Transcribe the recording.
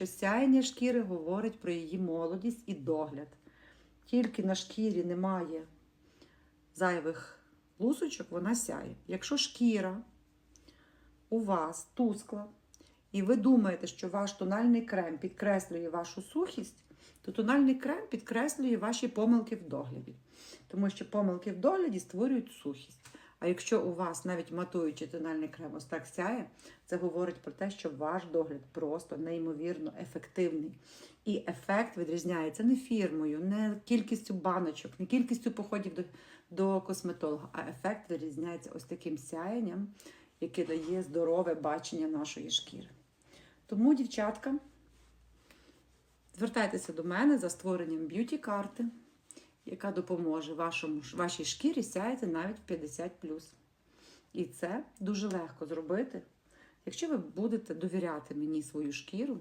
що сяєння шкіри говорить про її молодість і догляд. Тільки на шкірі немає зайвих лусочок, вона сяє. Якщо шкіра у вас тускла, і ви думаєте, що ваш тональний крем підкреслює вашу сухість, то тональний крем підкреслює ваші помилки в догляді. Тому що помилки в догляді створюють сухість. А якщо у вас навіть матуючий тональний крем ось так сяє, це говорить про те, що ваш догляд просто неймовірно ефективний. І ефект відрізняється не фірмою, не кількістю баночок, не кількістю походів до, до косметолога, а ефект відрізняється ось таким сяєнням, яке дає здорове бачення нашої шкіри. Тому, дівчатка, звертайтеся до мене за створенням б'юті-карти, яка допоможе вашому, вашій шкірі сяяти навіть в 50 І це дуже легко зробити, якщо ви будете довіряти мені свою шкіру